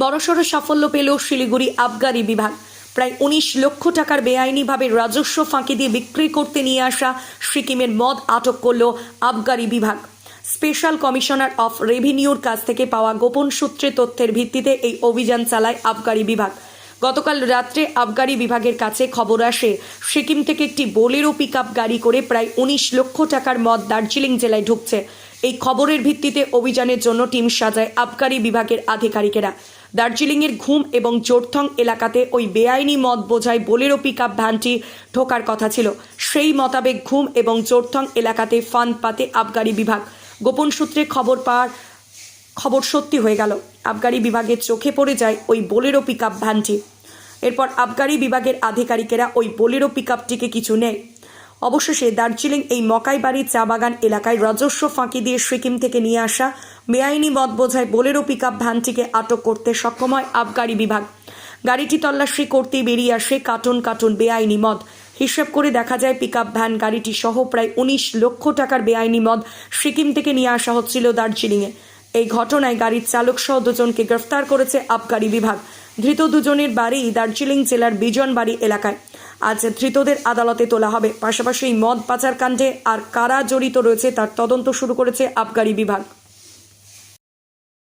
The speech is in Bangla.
বড়সড় সাফল্য পেল শিলিগুড়ি আবগারি বিভাগ। প্রায় উনিশ লক্ষ টাকার বেআইনিভাবে রাজস্ব ফাঁকি দিয়ে বিক্রি করতে নিয়ে আসা সিকিমের মদ আটক করল আবগারি বিভাগ। স্পেশাল কমিশনার অফ রেভিনিউর কাছ থেকে পাওয়া গোপন সূত্রে তথ্যের ভিত্তিতে এই অভিযান চালায় আবগারি বিভাগ। গতকাল রাত্রে আবগারি বিভাগের কাছে খবর আসে, সিকিম থেকে একটি বোলেরো পিক গাড়ি করে প্রায় উনিশ লক্ষ টাকার মদ দার্জিলিং জেলায় ঢুকছে। এই খবরের ভিত্তিতে অভিযানের জন্য টিম সাজায় আবগারি বিভাগের আধিকারিকেরা। দার্জিলিংয়ের ঘুম এবং জোরথং এলাকাতে ওই বেআইনি মদ বোঝাই বোলেরো পিক আপ ভ্যানটি ঢোকার কথা ছিল। সেই মোতাবেক ঘুম এবং জোরথং এলাকাতে ফান্ড পাতে আবগারি বিভাগ। গোপন সূত্রে খবর পাওয়ার, খবর সত্যি হয়ে গেল। আবগারি বিভাগের চোখে পড়ে যায় ওই বোলেরো পিক আপ ভ্যানটি। এরপর আবগারি বিভাগের আধিকারিকেরা ওই বোলেরো পিক কিছু নেয়। অবশেষে দার্জিলিং এই মকাইবাড়ির চা বাগান এলাকায় রাজস্ব ফাঁকি দিয়ে সিকিম থেকে নিয়ে আসা বেআইনি মদ বোঝায় বোলেরো পিক ভ্যানটিকে আটক করতে সক্ষম হয় আবগারি বিভাগ। গাড়িটি তল্লাশি করতে বেরিয়ে আসে কার্টুন কার্টুন বেআইনি মদ। হিসেব করে দেখা যায় পিক ভ্যান, গাড়িটি সহ প্রায় উনিশ লক্ষ টাকার বেআইনি মদ সিকিম থেকে নিয়ে আসা হচ্ছিল দার্জিলিংয়ে। এই ঘটনায় গাড়ির চালক সহ দুজনকে গ্রেফতার করেছে আবগারি বিভাগ। ধৃত দুজনের বাড়ি দার্জিলিং জেলার বিজনবাড়ি এলাকায়। আজ ধৃতদের আদালতে তোলা হবে। পাশাপাশি মদ পাচার কাণ্ডে আর কারা জড়িত রয়েছে তার তদন্ত শুরু করেছে আবগারি বিভাগ।